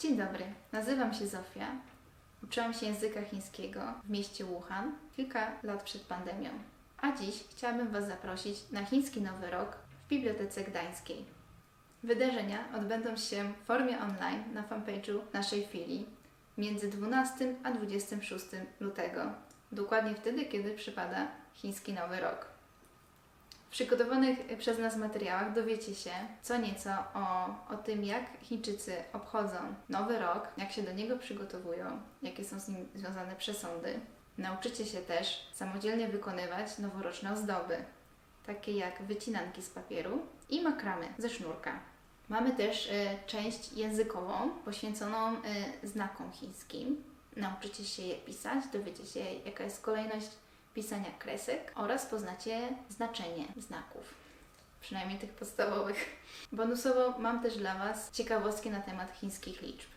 Dzień dobry, nazywam się Zofia. Uczyłam się języka chińskiego w mieście Wuhan kilka lat przed pandemią. A dziś chciałabym Was zaprosić na chiński Nowy Rok w Bibliotece Gdańskiej. Wydarzenia odbędą się w formie online na fanpage'u naszej filii między 12 a 26 lutego, dokładnie wtedy, kiedy przypada chiński Nowy Rok. W przygotowanych przez nas materiałach dowiecie się co nieco o, o tym, jak Chińczycy obchodzą Nowy Rok, jak się do niego przygotowują, jakie są z nim związane przesądy. Nauczycie się też samodzielnie wykonywać noworoczne ozdoby, takie jak wycinanki z papieru i makramy ze sznurka. Mamy też e, część językową poświęconą e, znakom chińskim. Nauczycie się je pisać, dowiecie się jaka jest kolejność pisania kresek oraz poznacie znaczenie znaków, przynajmniej tych podstawowych. Bonusowo mam też dla Was ciekawostki na temat chińskich liczb.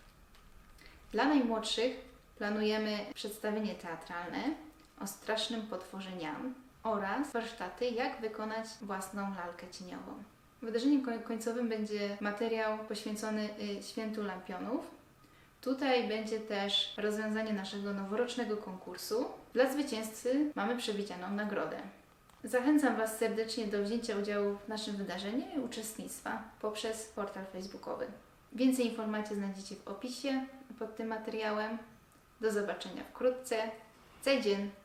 Dla najmłodszych planujemy przedstawienie teatralne o strasznym potworze Nian oraz warsztaty, jak wykonać własną lalkę cieniową. Wydarzeniem koń- końcowym będzie materiał poświęcony y, świętu lampionów. Tutaj będzie też rozwiązanie naszego noworocznego konkursu. Dla zwycięzcy mamy przewidzianą nagrodę. Zachęcam Was serdecznie do wzięcia udziału w naszym wydarzeniu i uczestnictwa poprzez portal facebookowy. Więcej informacji znajdziecie w opisie pod tym materiałem. Do zobaczenia wkrótce. 再见。